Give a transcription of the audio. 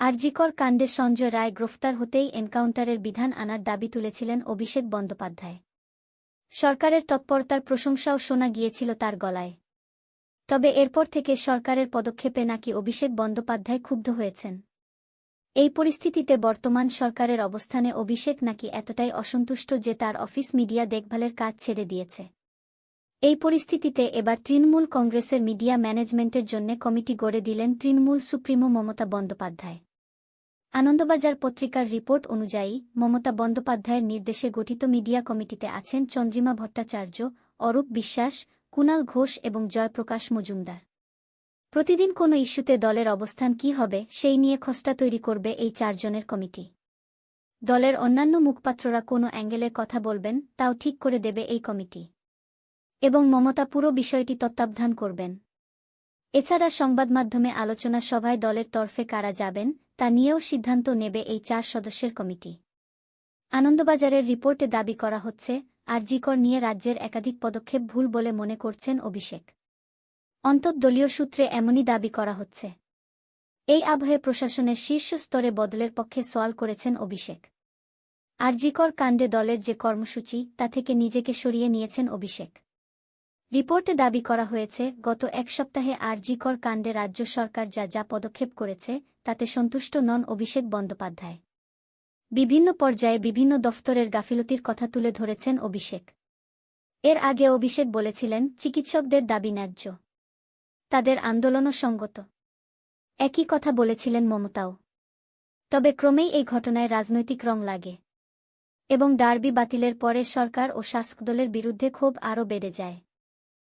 আরজিকর কাণ্ডে সঞ্জয় রায় গ্রেফতার হতেই এনকাউন্টারের বিধান আনার দাবি তুলেছিলেন অভিষেক বন্দ্যোপাধ্যায়। সরকারের তৎপরতার প্রশংসাও শোনা গিয়েছিল তার গলায়। তবে এরপর থেকে সরকারের পদক্ষেপে নাকি অভিষেক বন্দ্যোপাধ্যায় ক্ষুব্ধ হয়েছেন। এই পরিস্থিতিতে বর্তমান সরকারের অবস্থানে অভিষেক নাকি এতটাই অসন্তুষ্ট যে তার অফিস মিডিয়া দেখভালের কাজ ছেড়ে দিয়েছে। এই পরিস্থিতিতে এবার তৃণমূল কংগ্রেসের মিডিয়া ম্যানেজমেন্টের জন্য কমিটি গড়ে দিলেন তৃণমূল সুপ্রিমো মমতা বন্দ্যোপাধ্যায়। আনন্দবাজার পত্রিকার রিপোর্ট অনুযায়ী, মমতা বন্দ্যোপাধ্যায়ের নির্দেশে গঠিত মিডিয়া কমিটিতে আছেন চন্দ্রিমা ভট্টাচার্য, অরূপ বিশ্বাস, কুনাল ঘোষ এবং জয়প্রকাশ মজুমদার। প্রতিদিন কোনো ইস্যুতে দলের অবস্থান কি হবে, সেই নিয়ে খসড়া তৈরি করবে এই চারজনের কমিটি। দলের অন্যান্য মুখপাত্ররা কোনো অ্যাঙ্গেলে কথা বলবেন, তাও ঠিক করে দেবে এই কমিটি। এবং মমতা পুরো বিষয়টি তত্ত্বাবধান করবেন। এছাড়া সংবাদ মাধ্যমে আলোচনা সভায় দলের তরফে কারা যাবেন তা নিয়েও সিদ্ধান্ত নেবে এই চার সদস্যের কমিটি। আনন্দবাজারের রিপোর্টে দাবি করা হচ্ছে, আরজিকর নিয়ে রাজ্যের একাধিক পদক্ষেপ ভুল বলে মনে করছেন অভিষেক। অন্তর্দলীয় সূত্রে এমনই দাবি করা হচ্ছে। এই আবহে প্রশাসনের শীর্ষ স্তরে বদলের পক্ষে সওয়াল করেছেন অভিষেক। আরজিকর কাণ্ডে দলের যে কর্মসূচি, তা থেকে নিজেকে সরিয়ে নিয়েছেন অভিষেক। রিপোর্টে দাবি করা হয়েছে, গত এক সপ্তাহে আরজিকর কাণ্ডে রাজ্য সরকার যা যা পদক্ষেপ করেছে, তাতে সন্তুষ্ট নন অভিষেক বন্দ্যোপাধ্যায়। বিভিন্ন পর্যায়ে বিভিন্ন দফতরের গাফিলতির কথা তুলে ধরেছেন অভিষেক। এর আগে অভিষেক বলেছিলেন, চিকিৎসকদের দাবি ন্যায্য। তাদের আন্দোলনও সঙ্গত। একই কথা বলেছিলেন মমতাও। তবে ক্রমেই এই ঘটনায় রাজনৈতিক রং লাগে। এবং ডার্বি বাতিলের পরে সরকার ও শাসকদলের বিরুদ্ধে ক্ষোভ আরও বেড়ে যায়।